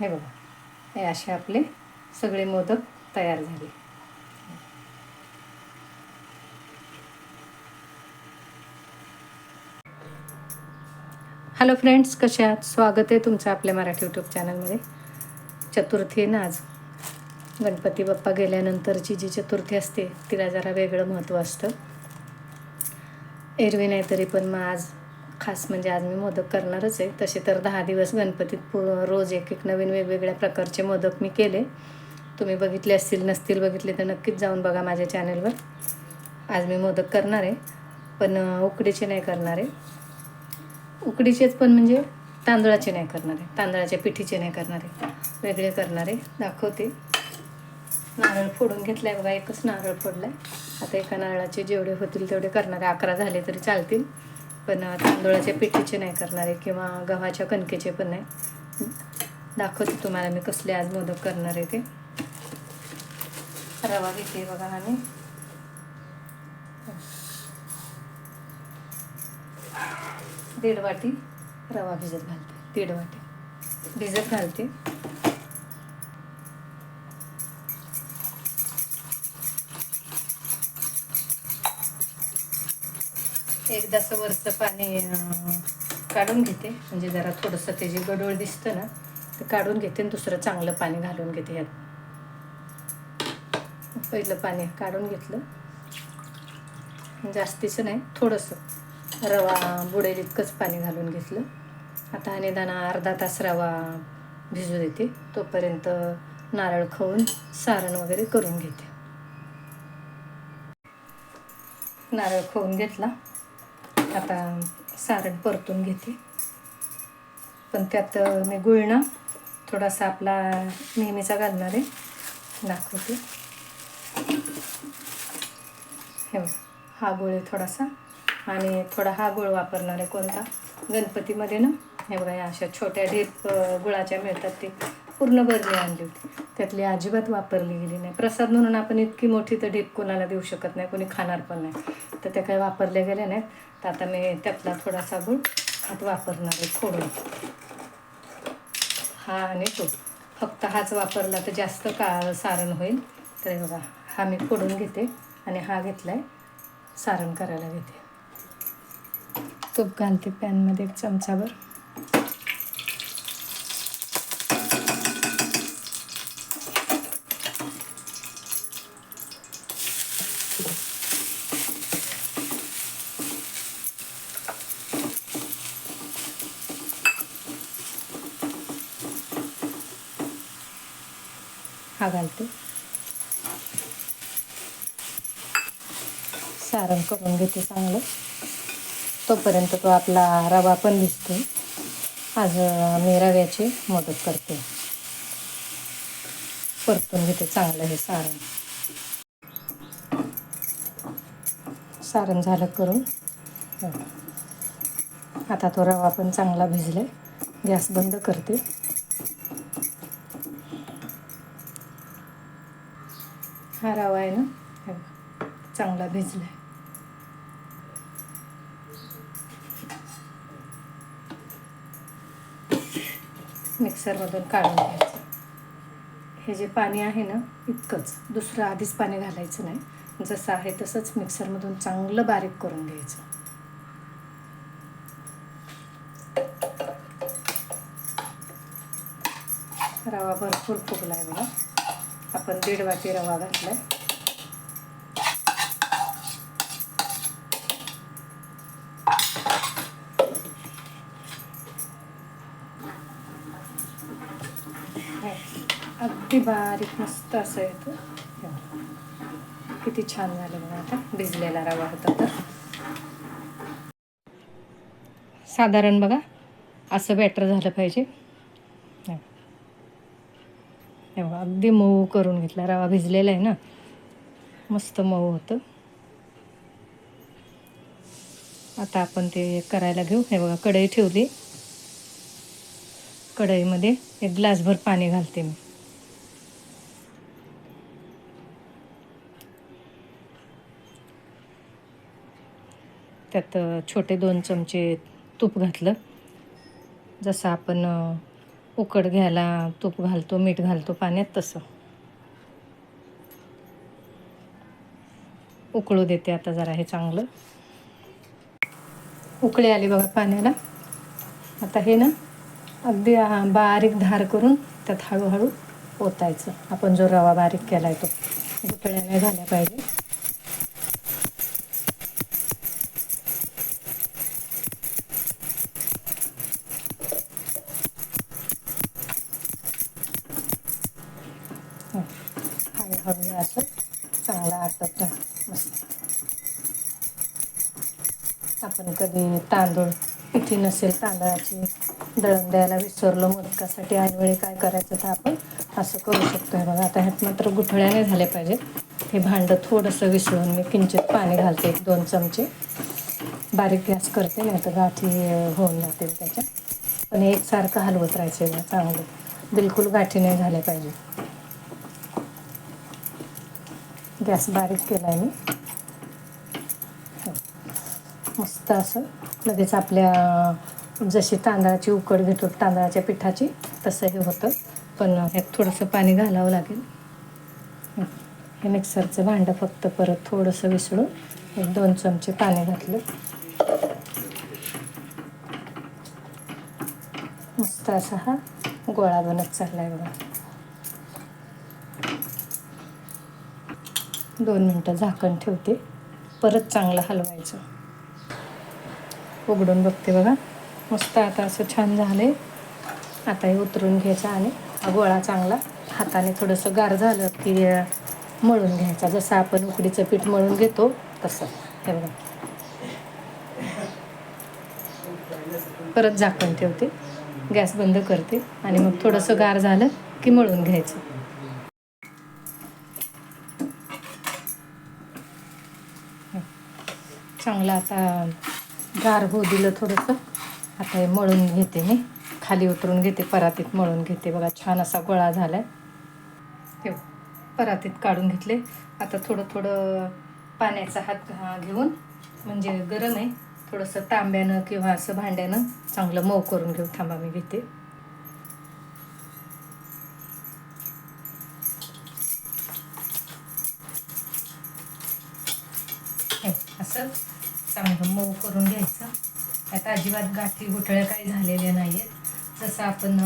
हे बघा. हे असे आपले सगळे मोदक तयार झाले. हॅलो फ्रेंड्स कसे आहात? स्वागत आहे तुमचं आपल्या मराठी यूट्यूब चॅनलमध्ये चतुर्थी आहे ना आज. गणपती बाप्पा गेल्यानंतरची जी चतुर्थी असते तिला जरा वेगळं महत्त्व असतं. एरवी नाही तरी पण मग आज खास म्हणजे आज मी मोदक करणारच आहे. तसे तर दहा दिवस गणपतीत पू रोज एक एक नवीन वेगवेगळ्या प्रकारचे मोदक मी केले. तुम्ही बघितले असतील नसतील बघितले तर नक्कीच जाऊन बघा माझ्या चॅनलवर. आज मी मोदक करणार आहे पण उकडीचे नाही करणार आहे. उकडीचेच पण म्हणजे तांदळाचे नाही करणार आहे. तांदळाच्या पिठीचे नाही करणार आहे. वेगळे करणार आहे. दाखवते. नारळ फोडून घेतलाय बघा एकच नारळ फोडलाय. आता एका नारळाचे जेवढे होतील तेवढे करणार आहे. अकरा झाले तरी चालतील. पण अं, तांदूळाच्या पिठीचे नाही करणार आहे किंवा गव्हाच्या कणकेचे पण नाही. दाखवते तुम्हाला मी कसले आज मोदक करणार आहे ते. रवा घेते बघा आम्ही दीड वाटी रवा भिजत घालते. दीड वाटी. भिजत घालते. एकदाचं वरचं पाणी काढून घेते. म्हणजे जरा थोडंसं ते जे गडूळ दिसतं ना ते काढून घेते आणि दुसरं चांगलं पाणी घालून घेते ह्यात पहिलं पाणी काढून घेतलं. जास्तीचं नाही थोडंसं. रवा बुडेल इतकंच पाणी घालून घेतलं. आता आणि दाना अर्धा तास रवा भिजू देते. तोपर्यंत नारळ खाऊन सारण वगैरे करून घेते. नारळ खाऊन घेतला. आता सारण परतून घेते. पण त्यात मी गुळणं थोडासा आपला नेहमीचा घालणार आहे. दाखवते. हे हा गुळ आहे थोडासा. आणि थोडा हा गुळ वापरणार आहे कोणता? गणपतीमध्ये ना? हे बघा या अशा छोट्या ढेप गुळाच्या मिळतात ते. पूर्ण बरणी आणली होती. त्यातली अजिबात वापरली गेली नाही. प्रसाद म्हणून आपण इतकी मोठी तर ढीप कोणाला देऊ शकत नाही कोणी खाणार पण नाही. तर त्या काही वापरल्या गेल्या नाहीत. तर आता मी त्यातला थोडासा गुळ हात वापरणार आहे फोडून. हा आणि तो फक्त हाच वापरला तर जास्त का सारण होईल. तर बघा हा मी फोडून घेते आणि हा घेतला आहे सारण करायला घेते. तूप घालते पॅनमध्ये एक चमचाभर. हा घालते. सारण करून घेते चांगलं. तोपर्यंत तो आपला रवा पण दिसतो. आज मी रव्याची मदत करते. परतून घेते चांगलं हे सारण. सारण झालं करून. हो. आता तो रवा पण चांगला भिजला गॅस बंद करते. हा रवा आहे ना? चांगला भिजला चांगला भिजलाय. मिक्सरमधून काढून घ्यायचं. हे जे पाणी आहे ना इतकंच. दुसरं आधीच पाणी घालायचं नाही. जसं आहे तसंच मिक्सरमधून चांगलं बारीक करून घ्यायचं. रवा भरपूर फुगलाय बघा. आपण दीड वाटी रवा घातला अगदी बारीक मस्त असं येतो. किती छान झालं बघा आता भिजलेला रवा होता तर. साधारण बघा असं बॅटर झालं पाहिजे हे बघा. हे बघा अगदी मऊ करून घेतला. रवा भिजलेला आहे ना. मस्त मऊ होतं. आता आपण ते करायला घेऊ. हे बघा कढई ठेवली. कढईमध्ये एक ग्लासभर पाणी घालते मी. त्यात छोटे दोन चमचे तूप घातलं. जसं आपण उकड घ्यायला तूप घालतो मीठ घालतो पाण्यात तसं. उकळू देते आता जरा हे चांगलं. उकळी आली बघा पाण्याला. आता हे ना अगदी बारीक धार करून त्यात हळूहळू ओतायचं. आपण जो रवा बारीक केला आहे तो गुठळ्या नाही झाल्या पाहिजे. हळूहळू असं चांगला आटत मस्त. आपण कधी तांदूळ पिठी नसेल तांदळाची दळण द्यायला विसरलो मोदकासाठी ऐनवेळी काय करायचं तर आपण असं करू शकतो बघा आता ह्यात मात्र गुठळ्या नाही झाल्या पाहिजेत हे भांडं थोडंसं विसळून मी किंचित पाणी घालते एक दोन चमचे. बारीक गॅस करते नाही तर गाठी होऊन जातील त्याच्या. पण एकसारखं हलवत राहायचं चांगलं. बिलकुल गाठी नाही झाल्या पाहिजे. गॅस बारीक केला आहे मी. मस्त असं. लगेच आपल्या जशी तांदळाची उकड घेतो तांदळाच्या पिठाची तसं हे होतं. पण ह्यात थोडंसं पाणी घालावं लागेल. हे मिक्सरचं भांडं फक्त परत थोडंसं विसळून एक दोन चमचे पाणी घातलं. मस्त असा हा गोळा बनत चालला आहे बघा. दोन मिनटं झाकण ठेवते. परत चांगलं हलवायचं. उघडून बघते बघा. मस्त आता असं छान झाले आता हे उतरून घ्यायचं आणि हा गोळा चांगला हाताने थोडंसं गार झालं की मळून घ्यायचा. जसं आपण उकडीचं पीठ मळून घेतो तसं. हे बघा. परत झाकण ठेवते. गॅस बंद करते आणि मग थोडंसं गार झालं की मळून घ्यायचं. चांगलं आता गार होऊ दिलं थोडंसं. आता हे मळून घेते मी. खाली उतरून घेते परातीत मळून घेते. बघा छान असा गोळा झाला आहे ठेव. परातीत काढून घेतले. आता थोडं थोडं पाण्याचा हात घेऊन म्हणजे गरम आहे. थोडंसं तांब्यानं किंवा असं भांड्यानं चांगलं मऊ करून घेऊ. थांबा मी घेते. हे, असं. चांगलं मऊ करून घ्यायचं. त्यात अजिबात गाठी गुठळ्या काही झालेल्या नाही आहेत जसं आपण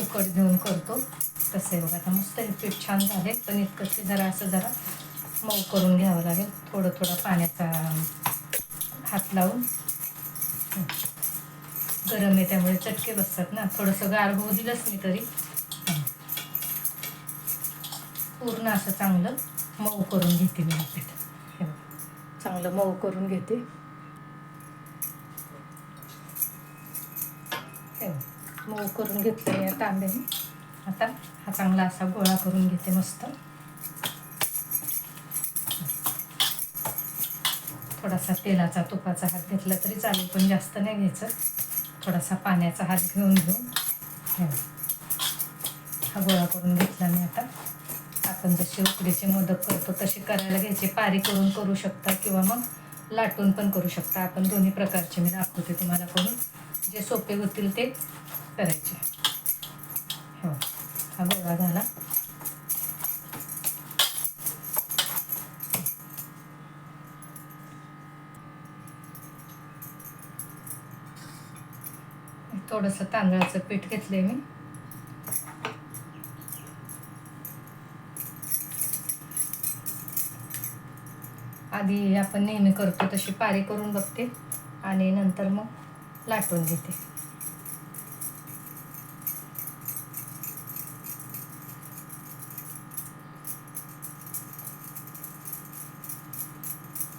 उकड घेऊन करतो तसं आहे बघा. आता मस्त हे पीठ छान झाले पण इतकं जरा असं जरा मऊ करून घ्यावं लागेल. थोडं थोडं पाण्याचा हात लावून. गरम आहे त्यामुळे चटके बसतात ना. थोडंसं गार होऊ दिलंच मी तरी. पूर्ण असं चांगलं मऊ करून घेते मी पीठ. चांगलं मऊ करून घेते. मऊ करून घेतलं या तांब्याने. आता हा चांगला असा गोळा करून घेते मस्त. थोडासा तेलाचा तुपाचा हात घेतला तरी चालेल पण जास्त नाही घ्यायचं. थोडासा पाण्याचा हात घेऊन घेऊन हा गोळा करून घेतला मी आता. आपण जसे उकडीचे मोदक करतो तसे करायला घ्यायचे. पारी करून करू शकता किंवा मग लाटून पण करू शकता. आपण दोन्ही प्रकारचे मी दाखवते तुम्हाला करून. जे सोपे होतील ते करायचे. हो. हा गोळा झाला. थोडंसं तांदळाचं पीठ घेतलंय मी. आधी आपण नेहमी करतो तशी पारी करून बघते आणि नंतर मग लाटून घेते.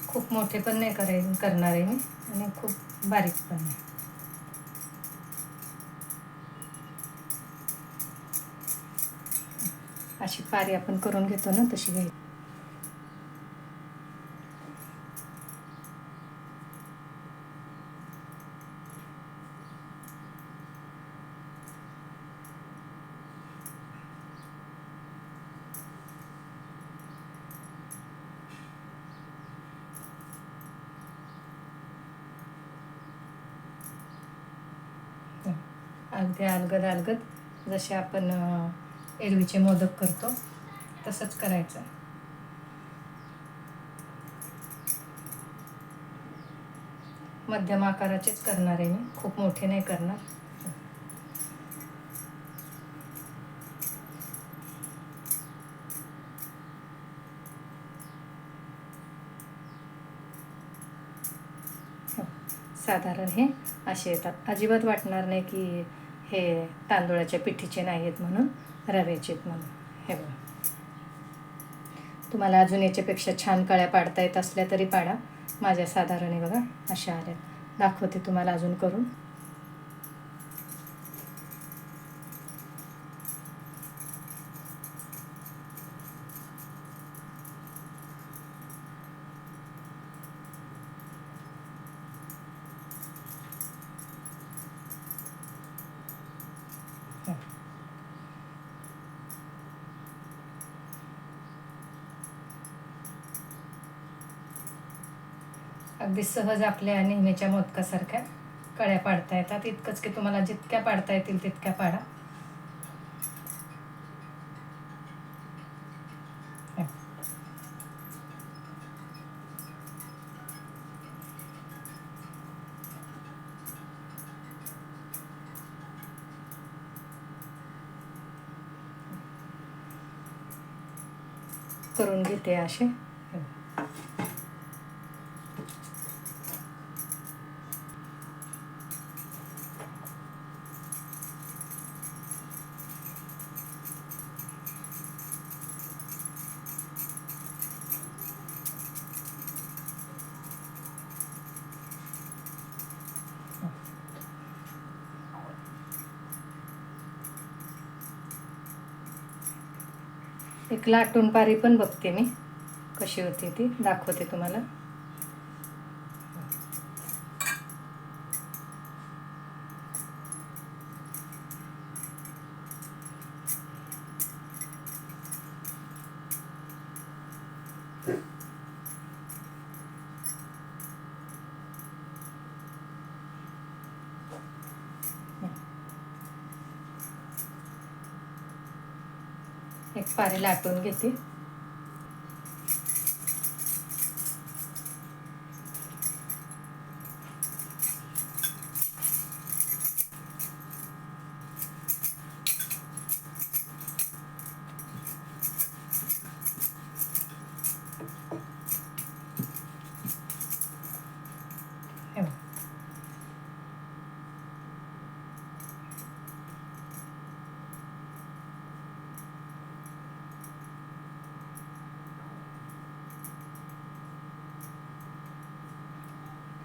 खूप मोठे पण नाही कराय करणार आहे मी आणि खूप बारीक पण नाही अशी पारी आपण करून घेतो ना तशी घ्यायची. अगदी अलगद अलगद जसे आपण एरवीचे मोदक करतो तसंच करायचं. मध्यम आकाराचेच करणार आहे मी. खूप मोठे नाही करणार. हो. साधारण हे असे येतात. अजिबात वाटणार नाही की हे तांदूळाच्या पिठीचे नाही आहेत म्हणून रव्याचे आहेत म्हणून. हे बघा. तुम्हाला अजून याच्यापेक्षा छान कळ्या पाडता येत असल्या तरी पाडा. माझ्या साधारण बघा अशा आल्या दाखवते तुम्हाला अजून करून. अगदी सहज आपल्या नेहमीच्या मोदकासारख्या कळ्या पाडता येतात. इतकंच की तुम्हाला जितक्या पाडता येतील तितक्या पाडा. करून घेते असे. एक लाटून पारी पण बघते मी. कशी होती ती दाखवते तुम्हाला. एक पारी लाटून घेते.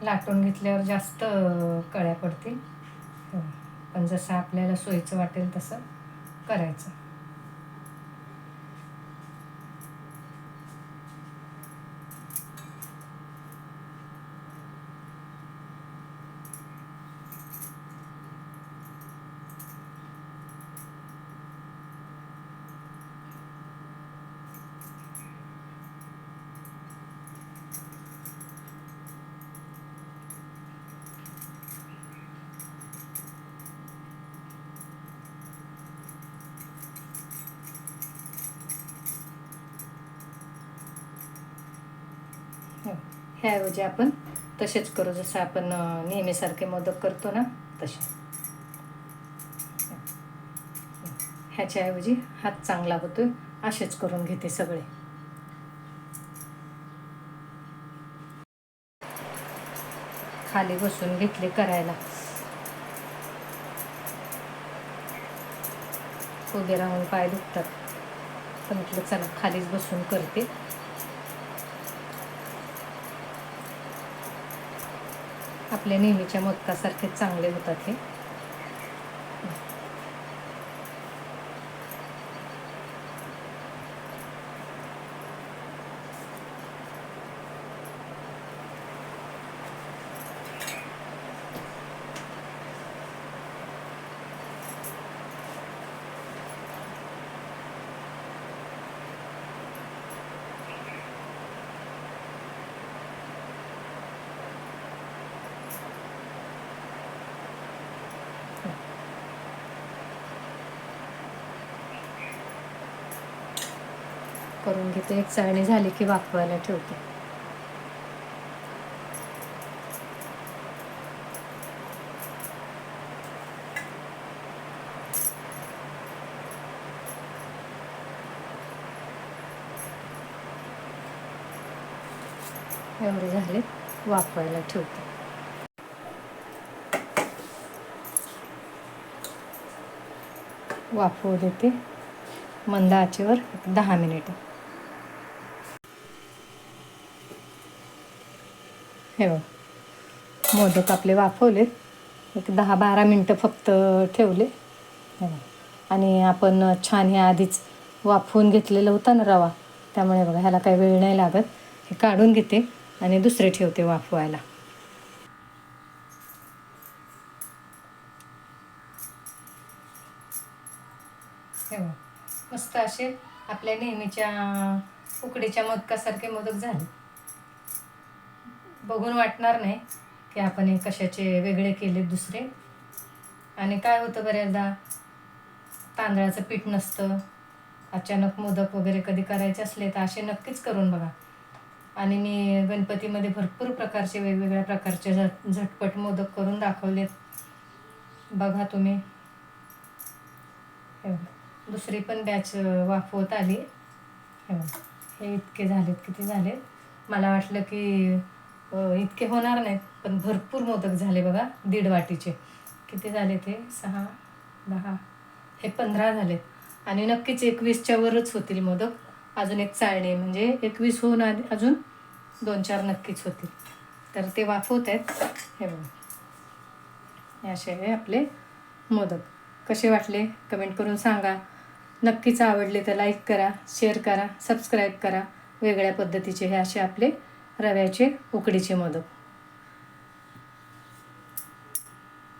लाटून घेतल्यावर जास्त कळ्या पडतील. हो. पण जसं आपल्याला सोयीचं वाटेल तसं करायचं हो. ह्याऐवजी आपण तसेच करू. जसं आपण नेहमीसारखे मोदक करतो ना तसे. ह्याच्याऐवजी हात चांगला होतो असेच करून घेते सगळे. खाली बसून घेतले करायला. उभे राहून पाय दुखतात. पण म्हटलं चला खालीच बसून करते. आपल्या नेहमीच्या मोदकासारखे चांगले होतात हे. करून घेते. एक चाळणी झाली की वाफवायला ठेवते. एवढे झाले. वाफवायला ठेवते. वाफवू देते. मंद आचेवर दहा मिनिटं. हे बघ. मोदक आपले वाफवले. एक दहा बारा मिनटं फक्त ठेवले. आणि आपण छान हे आधीच वाफवून घेतलेलं होतं ना रवा. त्यामुळे बघा ह्याला काही वेळ नाही लागत. हे काढून घेते आणि दुसरे ठेवते वाफवायला. मस्त असे आपल्या नेहमीच्या उकडीच्या मोदकासारखे मोदक झाले. बघून वाटणार नाही की आपण हे कशाचे वेगळे केले दुसरे. आणि काय होतं बऱ्याचदा? तांदळाचं पीठ नसतं. अचानक मोदक वगैरे कधी करायचे असले तर असे नक्कीच करून बघा. आणि मी गणपतीमध्ये भरपूर प्रकारचे वेगवेगळ्या प्रकारचे झट झटपट मोदक करून दाखवलेत. बघा तुम्ही. दुसरी पण बॅच वाफवत आली. हे हे इतके झालेत किती झालेत? मला वाटलं की इतके होणार नाहीत पण भरपूर मोदक झाले बघा दीड वाटीचे. किती झाले ते? सहा दहा. हे पंधरा झालेत. आणि नक्कीच एकवीसच्या वरच होतील मोदक. अजून एक चाळणी म्हणजे एकवीस होऊन आधी अजून दोन चार नक्कीच होतील. तर ते वाफवत आहेत. हे बघा. हे असे हे आपले मोदक. कसे वाटले? कमेंट करून सांगा. नक्कीच आवडले तर लाईक करा शेअर करा सबस्क्राईब करा. वेगळ्या पद्धतीचे हे असे आपले रव्याचे उकडीचे मोदक